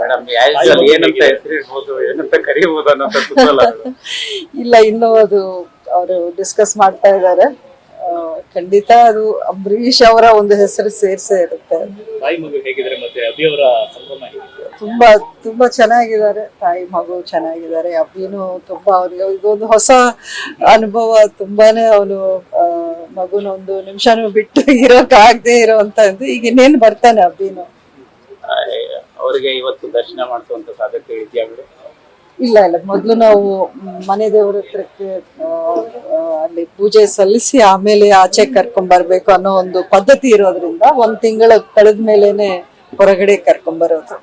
Madam ಏನಂತ ಹೆಸರಿಡ್ಬೋದು ಏನಂತ ಕರಿಬಹುದು ಅನ್ನೋ ಕುತೂಹಲ ಅದು. ಇಲ್ಲ ಇನ್ನು ಅದು ಅವರು ಡಿಸ್ಕಸ್ ಮಾಡ್ತಾ ಇದ್ದಾರೆ. ಖಂಡಿತ ಅದು ಅಂಬರೀಷ್ ಅವರ ಒಂದು ಹೆಸರು ಸೇರ್ಸೇ ಇರುತ್ತೆ. ತಾಯಿ ಮಗು ಹೇಗಿದ್ರೆ ಮತ್ತೆ ಅಭಿ ಅವರ ಸಂಭ್ರಮ ತುಂಬಾ ತುಂಬಾ ಚೆನ್ನಾಗಿದ್ದಾರೆ. ತಾಯಿ ಮಗು ಚೆನ್ನಾಗಿದ್ದಾರೆ. ಅಭಿನು ತುಂಬಾ ಅವ್ರಿಗೆ ಇದೊಂದು ಹೊಸ ಅನುಭವ. ತುಂಬಾನೇ ಅವನು ಮಗುನ ಒಂದು ನಿಮಿಷನೂ ಬಿಟ್ಟು ಇರೋಕ್ ಇರೋ ಅಂತ ಈಗ ಇನ್ನೇನು ಬರ್ತಾನೆ ಅಭಿನು? ಆ, ಅವ್ರಿಗೆ ಇವತ್ತು ದರ್ಶನ ಮಾಡಿಸುವಂತ ಸಾಧ್ಯತೆ ಇದೆಯಾ ಮೇಡಮ್ ಇಲ್ಲ ಇಲ್ಲ. ಮೊದಲು ನಾವು ಮನೆ ದೇವರ ಹತ್ರಕ್ಕೆ ಅಲ್ಲಿ ಪೂಜೆ ಸಲ್ಲಿಸಿ ಆಮೇಲೆ ಆಚೆ ಕರ್ಕೊಂಡ್ ಬರ್ಬೇಕು ಅನ್ನೋ ಒಂದು ಪದ್ಧತಿ ಇರೋದ್ರಿಂದ ಒಂದ್ ತಿಂಗಳ ಕಳೆದ ಮೇಲೇನೆ ಹೊರಗಡೆ ಕರ್ಕೊಂಡ್ ಬರೋದು.